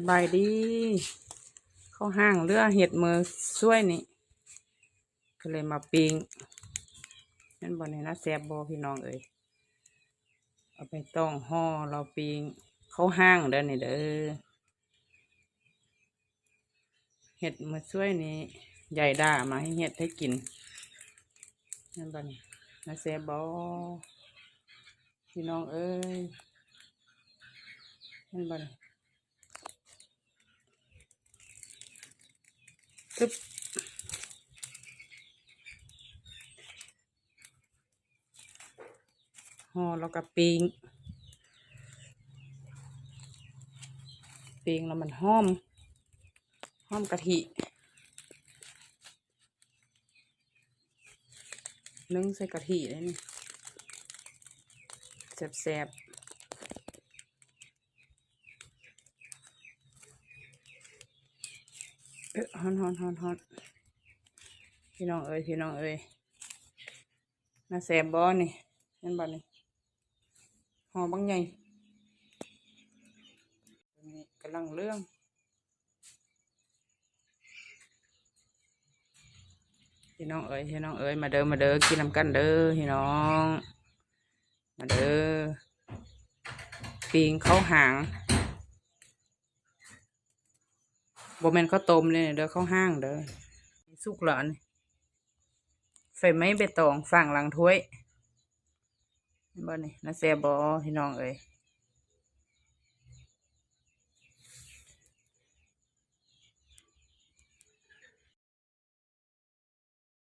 สบายดี เข้าห้างเรือเห็ดมือช่วยนี่ ก็เลยมาปิงนั่นบอนี่นะแซบบอพี่น้องเอ้ยเอาไปต้องห่อเราปิงเข้าห้างเด้อนี่เด้อเห็ดมือช่วยนี่ใหญ่ด่ามาให้เห็ดให้กินนั่นบอนี่นะแซบบอพี่น้องเอ้ยนั่นบอนี่ ตึ๊บห่อแล้วก็ปิ้งปิ้งแล้วมันหอมหอมกะทินึ่งใส่กะทิเลยนี่แซ่บๆเอ๊ะ ฮอนฮอนฮอนฮอนพี่น้องเอ้ยพี่น้องเอ้ยน่าแซ่บบอนี่เห็นบ่นี่หอบางใหญ่ตัวนี้กำลังเรื่องพี่น้องเอ้ยพี่น้องเอ้ยมาเด้อมาเด้อกินน้ำกันเด้อพี่น้อง มาเด้อปิงเขาหาง บ่แม่นข้าวต้มเลยเด้อข้าวห้างเด้อสุกหลอนไฟไหม้เบตองฝั่งหลังถ้วยบ่นี่นะแซ่บบอพี่น้องเอ้ย